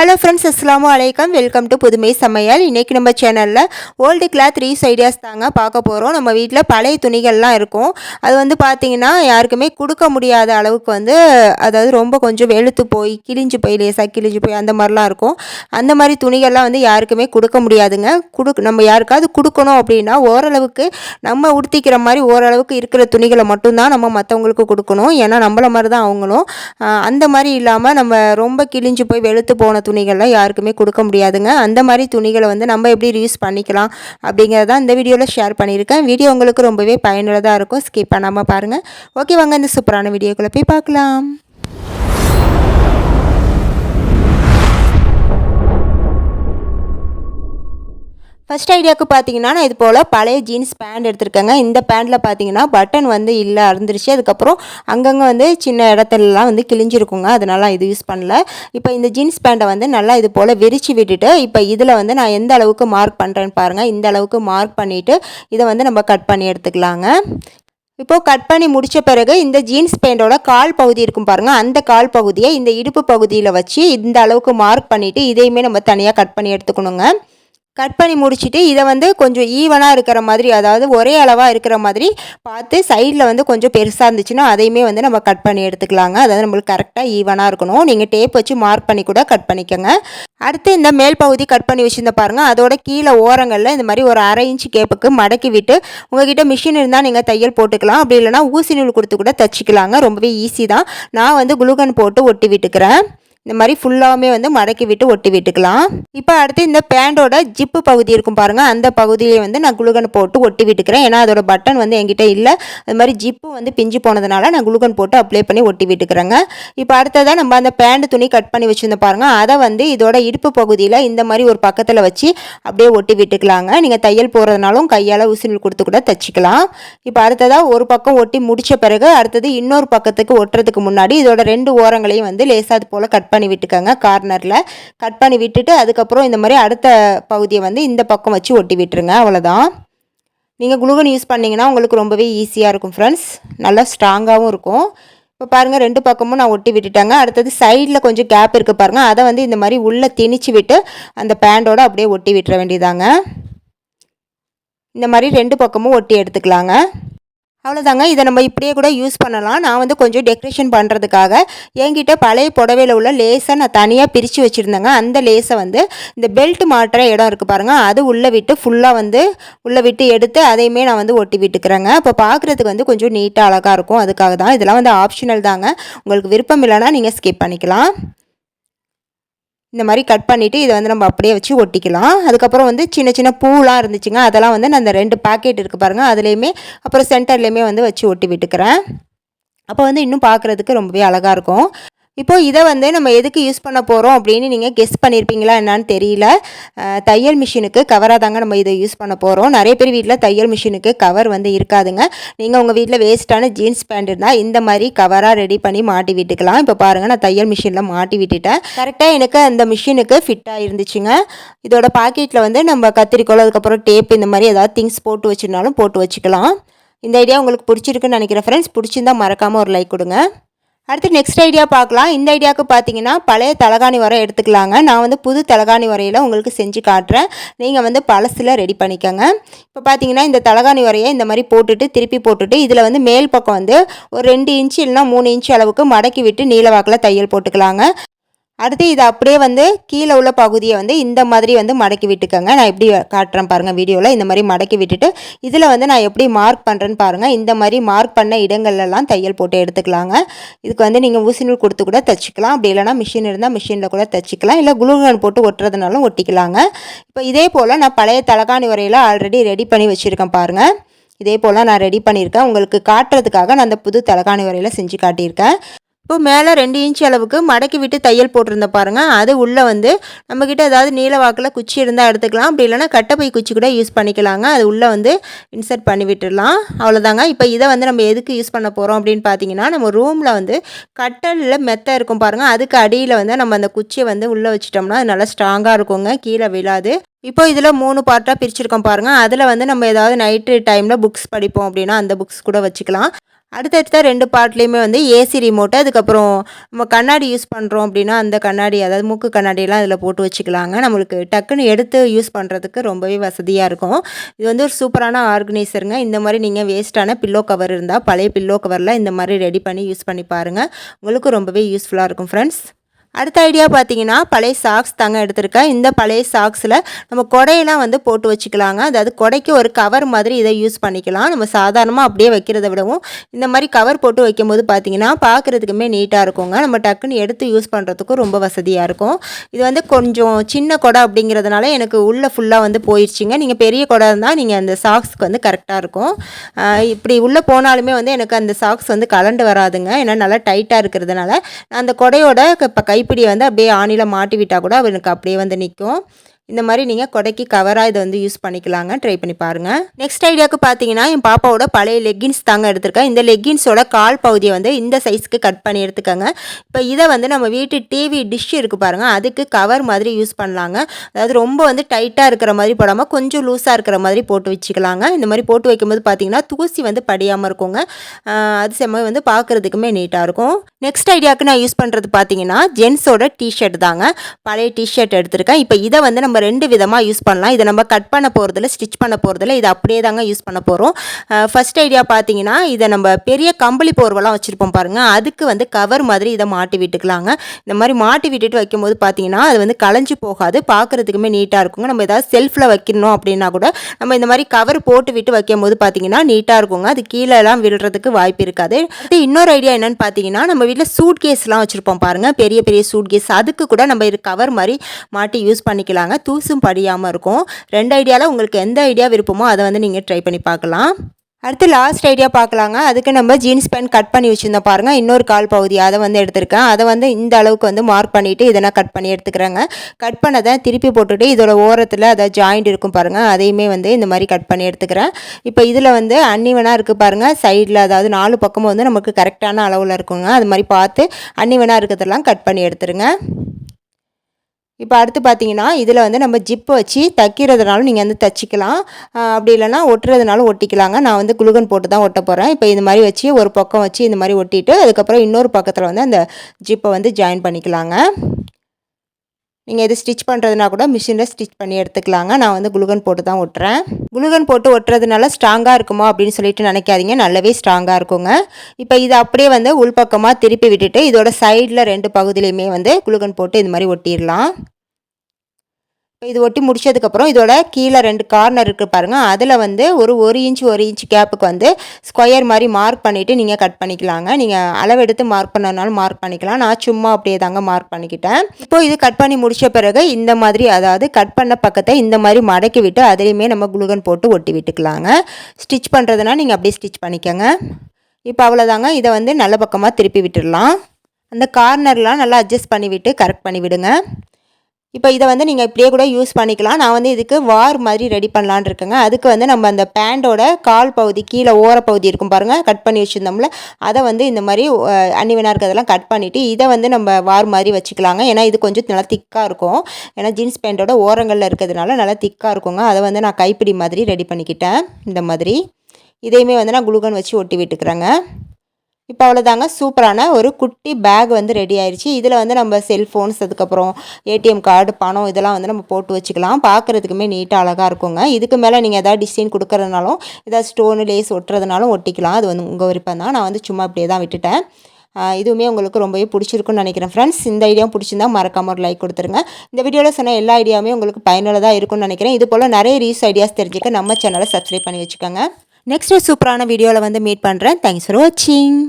Hello friends அஸ்லாம் வலைக்கம் welcome to புதுமை சமையல் இன்றைக்கி நம்ம சேனலில் ஓல்டு கிளாத் ரீஸ் ஐடியாஸ் தாங்க பார்க்க போகிறோம் நம்ம வீட்டில் பழைய துணிகள்லாம் இருக்கும். அது வந்து பார்த்திங்கன்னா யாருக்குமே கொடுக்க முடியாத அளவுக்கு வந்து அதாவது ரொம்ப கொஞ்சம் வெளுத்து போய் கிழிஞ்சு போய் லேசாக கிழிஞ்சு போய் அந்த மாதிரிலாம் இருக்கும். அந்த மாதிரி துணிகள்லாம் வந்து யாருக்குமே கொடுக்க முடியாதுங்க. கொடு நம்ம யாருக்காவது கொடுக்கணும் அப்படின்னா ஓரளவுக்கு நம்ம உடுத்திக்கிற மாதிரி ஓரளவுக்கு இருக்கிற துணிகளை மட்டும்தான் நம்ம மற்றவங்களுக்கு கொடுக்கணும். ஏன்னா நம்மள மாதிரி தான் அவங்களும் அந்த மாதிரி இல்லாமல் நம்ம ரொம்ப கிழிஞ்சு போய் வெளுத்து போன துணிகள்லாம் யாருக்குமே கொடுக்க முடியாதுங்க. அந்த மாதிரி துணிகளை வந்து நம்ம எப்படி ரியூஸ் பண்ணிக்கலாம் அப்படிங்கிறத இந்த வீடியோவில் ஷேர் பண்ணியிருக்கேன். வீடியோ உங்களுக்கு ரொம்பவே பயனுள்ளதாக இருக்கும். ஸ்கிப் பண்ணாமல் பாருங்கள் ஓகே வாங்க இந்த சூப்பரான வீடியோக்குள்ளே போய் பார்க்கலாம். ஃபஸ்ட் ஐடியாவுக்கு பார்த்தீங்கன்னா நான் இது போல் பழைய ஜீன்ஸ் பேண்ட் எடுத்திருக்கேங்க. இந்த பேண்ட்டில் பார்த்தீங்கன்னா பட்டன் வந்து இல்லை அறந்துருச்சு. அதுக்கப்புறம் அங்கங்கே வந்து சின்ன இடத்துலலாம் வந்து கிழிஞ்சிருக்குங்க. அதனால இது யூஸ் பண்ணல. இப்போ இந்த ஜீன்ஸ் பேண்ட்டை வந்து நல்லா இது போல் விரித்து விட்டுட்டு இப்போ இதில் வந்து நான் எந்த அளவுக்கு மார்க் பண்ணுறேன்னு பாருங்கள் இந்த அளவுக்கு மார்க் பண்ணிவிட்டு இதை வந்து நம்ம கட் பண்ணி எடுத்துக்கலாங்க. இப்போது கட் பண்ணி முடித்த பிறகு இந்த ஜீன்ஸ் பேண்டோட கால் பகுதி இருக்கும் பாருங்கள் அந்த கால் பகுதியை இந்த இடுப்பு பகுதியில் வச்சு இந்த அளவுக்கு மார்க் பண்ணிவிட்டு இதையுமே நம்ம தனியாக கட் பண்ணி எடுத்துக்கணுங்க. கட் பண்ணி முடிச்சுட்டு இதை வந்து கொஞ்சம் ஈவனாக இருக்கிற மாதிரி அதாவது ஒரே அளவாக இருக்கிற மாதிரி பார்த்து சைடில் வந்து கொஞ்சம் பெருசாக இருந்துச்சுன்னா அதையுமே வந்து நம்ம கட் பண்ணி எடுத்துக்கலாங்க. அதாவது நம்மளுக்கு கரெக்டாக ஈவனாக இருக்கணும். நீங்கள் டேப் வச்சு மார்க் பண்ணி கூட கட் பண்ணிக்கோங்க. அடுத்து இந்த மேல் பகுதி கட் பண்ணி வச்சுருந்த பாருங்கள் அதோட கீழே ஓரங்களில் இந்த மாதிரி ஒரு அரை இன்ச்சு கேப்புக்கு மடக்கி விட்டு உங்ககிட்ட மிஷின் இருந்தால் நீங்கள் தையல் போட்டுக்கலாம். அப்படி இல்லைனா ஊசி நூல் கொடுத்து கூட தச்சுக்கலாங்க. ரொம்பவே ஈஸி தான். நான் வந்து குளுகன் போட்டு ஒட்டி விட்டுக்கிறேன். இந்த மாதிரி ஃபுல்லாகவுமே வந்து மடக்கி விட்டு ஒட்டி விட்டுக்கலாம். இப்போ அடுத்து இந்த பேண்டோட ஜிப்பு பகுதி இருக்கும் பாருங்கள் அந்த பகுதியை வந்து நான் குளுகன் போட்டு ஒட்டி விட்டுக்கிறேன். ஏன்னா அதோட பட்டன் வந்து என்கிட்ட இல்லை. அது மாதிரி ஜிப்பு வந்து பிஞ்சு போனதுனால நான் குளுகன் போட்டு அப்ளை பண்ணி ஒட்டி விட்டுக்கிறேங்க. இப்போ அடுத்ததாக நம்ம அந்த பேண்ட் துணி கட் பண்ணி வச்சுருந்தோம் பாருங்கள் அதை வந்து இதோட இடுப்பு பகுதியில் இந்த மாதிரி ஒரு பக்கத்தில் வச்சு அப்படியே ஒட்டி விட்டுக்கலாங்க. நீங்கள் தையல் போகிறதுனாலும் கையால் ஊசிநூல் கொடுத்து கூட தச்சுக்கலாம். இப்போ அடுத்ததாக ஒரு பக்கம் ஒட்டி முடித்த பிறகு அடுத்தது இன்னொரு பக்கத்துக்கு ஒட்டுறதுக்கு முன்னாடி இதோட ரெண்டு ஓரங்களையும் வந்து லேசாக போல் கட் பண்ணி விட்டுக்கோங்க கார்னரில் கட் பண்ணி விட்டுட்டு அதுக்கப்புறம் இந்த மாதிரி அடுத்த பகுதியை வந்து இந்த பக்கம் வச்சு ஒட்டி விட்டுருங்க அவ்வளோதான் நீங்கள் குளுகன் யூஸ் பண்ணிங்கன்னா உங்களுக்கு ரொம்பவே ஈஸியாக இருக்கும் ஃப்ரெண்ட்ஸ் நல்லா ஸ்ட்ராங்காகவும் இருக்கும். இப்போ பாருங்கள் ரெண்டு பக்கமும் நான் ஒட்டி விட்டுட்டாங்க. அடுத்தது சைடில் கொஞ்சம் கேப் இருக்குது பாருங்கள் அதை வந்து இந்த மாதிரி உள்ளே திணிச்சு விட்டு அந்த பேண்டோடு அப்படியே ஒட்டி விட்டுற வேண்டியதாங்க இந்த மாதிரி ரெண்டு பக்கமும் ஒட்டி எடுத்துக்கலாங்க. அவ்வளோதாங்க இதை நம்ம இப்படியே கூட யூஸ் பண்ணலாம். நான் வந்து கொஞ்சம் டெக்கரேஷன் பண்ணுறதுக்காக என்கிட்ட பழைய புடவையில் உள்ள லேஸை நான் தனியாக பிரித்து வச்சுருந்தேங்க. அந்த லேஸை வந்து இந்த பெல்ட் மாட்டுற இடம் இருக்குது பாருங்கள் அது உள்ளே விட்டு ஃபுல்லாக வந்து உள்ளே விட்டு எடுத்து அதையுமே நான் வந்து ஒட்டி விட்டுக்கிறேங்க. இப்போ பார்க்குறதுக்கு வந்து கொஞ்சம் நீட்டாக அழகாக இருக்கும். அதுக்காக தான். இதெல்லாம் வந்து ஆப்ஷனல் தாங்க. உங்களுக்கு விருப்பம் இல்லைன்னா நீங்கள் ஸ்கிப் பண்ணிக்கலாம். இந்த மாதிரி கட் பண்ணிவிட்டு இதை வந்து நம்ம அப்படியே வச்சு ஒட்டிக்கலாம். அதுக்கப்புறம் வந்து சின்ன சின்ன பூலாம் இருந்துச்சுங்க. அதெல்லாம் வந்து நான் அந்த ரெண்டு பாக்கெட் இருக்குது பாருங்கள் அதுலேயுமே அப்புறம் சென்டர்லேயுமே வந்து வச்சு ஒட்டி விட்டுக்கிறேன். அப்போ வந்து இன்னும் பார்க்குறதுக்கு ரொம்பவே அழகாக இருக்கும். இப்போது இதை வந்து நம்ம எதுக்கு யூஸ் பண்ண போகிறோம் அப்படின்னு நீங்கள் கெஸ் பண்ணியிருப்பீங்களா என்னான்னு தெரியல. தையல் மிஷினுக்கு கவராக தாங்க நம்ம இதை யூஸ் பண்ண போகிறோம் நிறைய பேர் வீட்டில் தையல் மிஷினுக்கு கவர் வந்து இருக்காதுங்க. நீங்கள் உங்கள் வீட்டில் வேஸ்ட்டான ஜீன்ஸ் பேண்ட் இருந்தால் இந்த மாதிரி கவராக ரெடி பண்ணி மாட்டி விட்டுக்கலாம். இப்போ பாருங்கள் நான் தையல் மிஷினில் மாட்டி விட்டுட்டேன். கரெக்டாக எனக்கு அந்த மிஷினுக்கு ஃபிட்டாக இருந்துச்சுங்க இதோட பாக்கெட்டில் வந்து நம்ம கத்திரிக்கோள் அதுக்கப்புறம் டேப் இந்த மாதிரி ஏதாவது திங்ஸ் போட்டு வச்சுருந்தாலும் போட்டு வச்சுக்கலாம். இந்த ஐடியா உங்களுக்கு பிடிச்சிருக்குன்னு நினைக்கிறேன் ஃப்ரெண்ட்ஸ் பிடிச்சிருந்தா மறக்காமல் ஒரு லைக் கொடுங்க. அடுத்து நெக்ஸ்ட் ஐடியா பார்க்கலாம். இந்த ஐடியாவுக்கு பார்த்தீங்கன்னா பழைய தலகாணி உரம் எடுத்துக்கலாங்க. நான் வந்து புது தலகாணி உரையில் உங்களுக்கு செஞ்சு காட்டுறேன். நீங்கள் வந்து பழசில் ரெடி பண்ணிக்கோங்க. இப்போ பார்த்தீங்கன்னா இந்த தலகாணி உரையை இந்த மாதிரி போட்டுட்டு திருப்பி போட்டுட்டு இதில் வந்து மேல் பக்கம் வந்து ஒரு ரெண்டு இன்ச்சு இல்லைனா மூணு இன்ச்சு அளவுக்கு மடக்கி விட்டு நீளவாக்கில் தையல் போட்டுக்கலாங்க. அடுத்து இதை அப்படியே வந்து கீழே உள்ள பகுதியை வந்து இந்த மாதிரி வந்து மடக்கி விட்டுக்கோங்க. நான் எப்படி காட்டுறேன் பாருங்கள் வீடியோவில் இந்த மாதிரி மடக்கி விட்டுட்டு இதில் வந்து நான் எப்படி மார்க் பண்ணுறேன்னு பாருங்கள் இந்த மாதிரி மார்க் பண்ண இடங்கள்லாம் தையல் போட்டு எடுத்துக்கலாங்க. இதுக்கு வந்து நீங்கள் ஊசி நூல் கொடுத்து கூட தச்சுக்கலாம். அப்படி இல்லைனா மிஷின் இருந்தால் மிஷினில் கூட தச்சுக்கலாம். இல்லை குளுகன் போட்டு ஒட்டுறதுனாலும் ஒட்டிக்கலாங்க. இப்போ இதே போல் நான் பழைய தலகாணி உரையில் ஆல்ரெடி ரெடி பண்ணி வச்சுருக்கேன் பாருங்கள் இதே போல் நான் ரெடி பண்ணியிருக்கேன். உங்களுக்கு காட்டுறதுக்காக நான் அந்த புது தலகாணி உரையில் செஞ்சு காட்டியிருக்கேன். இப்போ மேலே ரெண்டு இன்ச் அளவுக்கு மடக்கி விட்டு தையல் போட்டிருந்த பாருங்கள் அது உள்ளே வந்து நம்மக்கிட்ட ஏதாவது நீல வாக்கில் குச்சி இருந்தால் எடுத்துக்கலாம். அப்படி இல்லைனா கட்டப்பை குச்சி கூட யூஸ் பண்ணிக்கலாங்க. அது உள்ளே வந்து இன்சர்ட் பண்ணி விட்டுடலாம். அவ்வளோதாங்க இப்போ இதை வந்து நம்ம எதுக்கு யூஸ் பண்ண போகிறோம் அப்படின்னு பார்த்தீங்கன்னா நம்ம ரூமில் வந்து கட்டலில் மெத்தை இருக்கும் பாருங்கள் அதுக்கு அடியில் வந்து நம்ம அந்த குச்சியை வந்து உள்ளே வச்சிட்டோம்னா அது நல்லா ஸ்ட்ராங்காக இருக்குங்க. கீழே விழாது. இப்போ இதில் மூணு பார்ட்டாக பிரிச்சிருக்கோம் பாருங்கள் அதில் வந்து நம்ம ஏதாவது நைட்டு டைமில் புக்ஸ் படிப்போம் அப்படின்னா அந்த புக்ஸ் கூட வச்சுக்கலாம். அடுத்தடுத்த ரெண்டு பார்ட்லேயுமே வந்து ஏசி ரிமோட்டு அதுக்கப்புறம் நம்ம கண்ணாடி யூஸ் பண்ணுறோம் அப்படின்னா அந்த கண்ணாடி அதாவது மூக்கு கண்ணாடியெல்லாம் இதில் போட்டு வச்சுக்கலாங்க. நம்மளுக்கு டக்குன்னு எடுத்து யூஸ் பண்ணுறதுக்கு ரொம்பவே வசதியாக இருக்கும். இது வந்து ஒரு சூப்பரான ஆர்கனைசருங்க. இந்த மாதிரி நீங்கள் வேஸ்ட்டான பில்லோ கவர் இருந்தால் பழைய பில்லோ கவரில் இந்த மாதிரி ரெடி பண்ணி யூஸ் பண்ணி பாருங்கள் உங்களுக்கு ரொம்பவே யூஸ்ஃபுல்லாக இருக்கும் ஃப்ரெண்ட்ஸ் அடுத்த ஐடியா பார்த்தீங்கன்னா பழைய சாக்ஸ் தாங்க எடுத்திருக்கேன். இந்த பழைய சாக்ஸில் நம்ம கொடையெல்லாம் வந்து போட்டு வச்சுக்கலாங்க. அதாவது கொடைக்கு ஒரு கவர் மாதிரி இதை யூஸ் பண்ணிக்கலாம். நம்ம சாதாரணமாக அப்படியே வைக்கிறத விடவும் இந்த மாதிரி கவர் போட்டு வைக்கும்போது பார்த்தீங்கன்னா பார்க்குறதுக்குமே நீட்டாக இருக்குங்க. நம்ம டக்குன்னு எடுத்து யூஸ் பண்ணுறதுக்கும் ரொம்ப வசதியாக இருக்கும். இது வந்து கொஞ்சம் சின்ன கொடை அப்படிங்கிறதுனால எனக்கு உள்ளே ஃபுல்லாக வந்து போயிடுச்சிங்க நீங்கள் பெரிய கொடை இருந்தால் நீங்கள் அந்த சாக்ஸ்க்கு வந்து கரெக்டாக இருக்கும். இப்படி உள்ளே போனாலுமே வந்து எனக்கு அந்த சாக்ஸ் வந்து கலண்டு வராதுங்க. ஏன்னா நல்லா டைட்டாக இருக்கிறதுனால அந்த கொடையோட இப்போ கை கைப்பிடியை வந்து அப்படியே ஆணியில் மாட்டி விட்டால் கூட அவனுக்கு அப்படியே வந்து நிற்கும் இந்த மாதிரி நீங்கள் கொடைக்கு கவராக இதை வந்து யூஸ் பண்ணிக்கலாங்க. ட்ரை பண்ணி பாருங்கள் நெக்ஸ்ட் ஐடியாவுக்கு பார்த்தீங்கன்னா என் பாப்பாவோட பழைய லெக்கின்ஸ் தாங்க எடுத்திருக்கேன். இந்த லெக்கின்ஸோட கால் பகுதியை வந்து இந்த சைஸ்க்கு கட் பண்ணி எடுத்துக்கோங்க. இப்போ இதை வந்து நம்ம வீட்டு டிவி டிஷ் இருக்குது பாருங்கள் அதுக்கு கவர் மாதிரி யூஸ் பண்ணலாங்க. அதாவது ரொம்ப வந்து டைட்டாக இருக்கிற மாதிரி போடாமல் கொஞ்சம் லூஸாக இருக்கிற மாதிரி போட்டு வச்சுக்கலாங்க. இந்த மாதிரி போட்டு வைக்கும்போது பார்த்தீங்கன்னா தூசி வந்து படியாமல் இருக்குங்க. அது செம்ம வந்து பார்க்குறதுக்குமே நீட்டாக இருக்கும். நெக்ஸ்ட் ஐடியாவுக்கு நான் யூஸ் பண்ணுறது பார்த்தீங்கன்னா ஜென்ஸோட டிஷர்ட் தாங்க. பழைய டிஷர்ட் எடுத்திருக்கேன். இப்போ இதை வந்து நம்ம ரெண்டு விதமாக யூஸ் பண்ணலாம். இதை நம்ம கட் பண்ண போகிறதில்ல ஸ்டிச் பண்ண போகிறதில்ல இதை அப்படியே தாங்க யூஸ் பண்ண போகிறோம் ஃபஸ்ட் ஐடியா பார்த்தீங்கன்னா இதை நம்ம பெரிய கம்பளி போர்வெல்லாம் வச்சுருப்போம் பாருங்கள் அதுக்கு வந்து கவர் மாதிரி இதை மாட்டி விட்டுக்கலாங்க. இந்த மாதிரி மாட்டி விட்டுட்டு வைக்கும்போது பார்த்தீங்கன்னா அது வந்து களைஞ்சு போகாது. பார்க்குறதுக்குமே நீட்டாக இருக்குங்க. நம்ம ஏதாவது செல்ஃபில் வைக்கணும் அப்படின்னா கூட நம்ம இந்த மாதிரி கவர் போட்டு விட்டு வைக்கும் போது பார்த்தீங்கன்னா நீட்டாக இருக்குங்க. அது கீழெல்லாம் விழுறதுக்கு வாய்ப்பு இருக்காது. இன்னொரு ஐடியா என்னென்னு பார்த்தீங்கன்னா நம்ம வீட்டில் சூட் கேஸ்லாம் வச்சுருப்போம் பாருங்கள் பெரிய பெரிய சூட் கேஸ் அதுக்கு கூட நம்ம இது கவர் மாதிரி மாட்டி யூஸ் பண்ணிக்கலாங்க. தூசும் படியாமல் இருக்கும் ரெண்டு ஐடியாவில் உங்களுக்கு எந்த ஐடியா விருப்பமோ அதை வந்து நீங்கள் ட்ரை பண்ணி பார்க்கலாம். அடுத்து லாஸ்ட் ஐடியா பார்க்கலாங்க. அதுக்கு நம்ம ஜீன்ஸ் பேண்ட் கட் பண்ணி வச்சுருந்தோம் பாருங்கள் இன்னொரு கால் பகுதி அதை வந்து எடுத்திருக்கேன். அதை வந்து இந்த அளவுக்கு வந்து மார்க் பண்ணிவிட்டு இதெல்லாம் கட் பண்ணி எடுத்துக்கிறேங்க. கட் பண்ணதை திருப்பி போட்டுட்டு இதோட ஓரத்தில் அதை ஜாயிண்ட் இருக்கும் பாருங்கள் அதையுமே வந்து இந்த மாதிரி கட் பண்ணி எடுத்துக்கிறேன். இப்போ இதில் வந்து அன்னிவனாக இருக்குது பாருங்கள் சைடில் அதாவது நாலு பக்கமும் வந்து நமக்கு கரெக்டான அளவில் இருக்குங்க. அது மாதிரி பார்த்து அன்னிவனாக இருக்கிறதெல்லாம் கட் பண்ணி எடுத்துருங்க. இப்போ அடுத்து பார்த்தீங்கன்னா இதில் வந்து நம்ம ஜிப்பை வச்சு தைக்கிறதுனாலும் நீங்கள் வந்து தைச்சிக்கலாம். அப்படி இல்லைனா ஒட்டுறதுனாலும் ஒட்டிக்கலாங்க. நான் வந்து குளுகன் போட்டு தான் ஒட்ட போகிறேன் இப்போ இது மாதிரி வச்சு ஒரு பக்கம் வச்சு இந்த மாதிரி ஒட்டிட்டு அதுக்கப்புறம் இன்னொரு பக்கத்தில் வந்து அந்த ஜிப்பை வந்து ஜாயின் பண்ணிக்கலாங்க. நீங்கள் எது ஸ்டிச் பண்ணுறதுனா கூட மிஷினில் ஸ்டிச் பண்ணி எடுத்துக்கலாங்க. நான் வந்து குளுகன் போட்டு தான் ஒட்டுறேன். குளுகன் போட்டு ஒட்டுறதுனால ஸ்ட்ராங்காக இருக்குமோ அப்படின்னு சொல்லிட்டு நினைக்காதீங்க. நல்லாவே ஸ்ட்ராங்காக இருக்குங்க. இப்போ இதை அப்படியே வந்து உள்பக்கமாக திருப்பி விட்டுட்டு இதோட சைடில் ரெண்டு பகுதியிலையுமே வந்து குளுகன் போட்டு இது மாதிரி ஒட்டிடலாம். இது ஒட்டி முடிச்சதுக்கப்புறம் இதோட கீழே ரெண்டு கார்னர் இருக்குது பாருங்கள் அதில் வந்து ஒரு ஒரு இன்ச் ஒரு இன்ச் கேப்புக்கு வந்து ஸ்கொயர் மாதிரி மார்க் பண்ணிவிட்டு நீங்கள் கட் பண்ணிக்கலாங்க. நீங்கள் அளவெடுத்து மார்க் பண்ணனாலும் மார்க் பண்ணிக்கலாம். நான் சும்மா அப்படியே தாங்க மார்க் பண்ணிக்கிட்டேன். இப்போ இது கட் பண்ணி முடித்த பிறகு இந்த மாதிரி அதாவது கட் பண்ண பக்கத்தை இந்த மாதிரி மடக்கி விட்டு அதுலேயுமே நம்ம குளுகன் போட்டு ஒட்டி விட்டுக்கலாங்க. ஸ்டிச் பண்ணுறதுனா நீங்கள் அப்படியே ஸ்டிச் பண்ணிக்கோங்க. இப்போ அவ்வளோதாங்க இதை வந்து நல்ல பக்கமாக திருப்பி விட்டுடலாம். அந்த கார்னர்லாம் நல்லா அட்ஜஸ்ட் பண்ணிவிட்டு கரெக்ட் பண்ணிவிடுங்க. இப்போ இதை வந்து நீங்கள் இப்படியே கூட யூஸ் பண்ணிக்கலாம். நான் வந்து இதுக்கு வார் மாதிரி ரெடி பண்ணலான் இருக்கேங்க. அதுக்கு வந்து நம்ம அந்த பேண்டோட கால் பகுதி கீழே ஓர பகுதி இருக்கும் பாருங்கள் கட் பண்ணி வச்சுருந்தோம்ல. அதை வந்து இந்த மாதிரி அன்னிவனாக இருக்கிறதெல்லாம் கட் பண்ணிவிட்டு இதை வந்து நம்ம வார் மாதிரி வச்சுக்கலாங்க. ஏன்னா இது கொஞ்சம் நல்லா திக்காக இருக்கும். ஏன்னா ஜீன்ஸ் பேண்ட்டோட ஓரங்களில் இருக்கிறதுனால நல்லா திக்காக இருக்குங்க. அதை வந்து நான் கைப்பிடி மாதிரி ரெடி பண்ணிக்கிட்டேன். இந்த மாதிரி. இதையுமே வந்து நான் குளுகன் வச்சு ஒட்டி விட்டுக்கிறேங்க. இப்போ அவ்வளோதாங்க. சூப்பரான ஒரு குட்டி பேக் வந்து ரெடி ஆயிடுச்சு இதில் வந்து நம்ம செல்ஃபோன்ஸ் அதுக்கப்புறம் ஏடிஎம் கார்டு பணம் இதெல்லாம் வந்து நம்ம போட்டு வச்சுக்கலாம். பார்க்குறதுக்குமே நீட்டாக அழகாக இருக்குங்க. இதுக்கு மேலே நீங்கள் எதாவது டிசைன் கொடுக்குறதுனாலும் ஏதாவது ஸ்டோனு லேஸ் ஒட்டுறதுனாலும் ஒட்டிக்கலாம். அது வந்து உங்கள் விருப்பம் தான். நான் வந்து சும்மா அப்படியே தான் விட்டுட்டேன். இதுவுமே உங்களுக்கு ரொம்பவே பிடிச்சிருக்குன்னு நினைக்கிறேன் ஃப்ரெண்ட்ஸ் இந்த ஐடியாவும் பிடிச்சிருந்தா மறக்காம ஒரு லைக் கொடுத்துருங்க. இந்த வீடியோவில் சொன்ன எல்லா ஐடியாவுமே உங்களுக்கு பயனுள்ளதாக இருக்கும்னு நினைக்கிறேன். இது போல் நிறைய ரீஸ் ஐடியாஸ் தெரிஞ்சுக்க நம்ம சேனலை சப்ஸ்கிரைப் பண்ணி வச்சுக்கோங்க. நெக்ஸ்ட் சூப்பரான வீடியோவில் வந்து மீட் பண்ணுறேன் தேங்க்ஸ் ஃபார் வாட்சிங்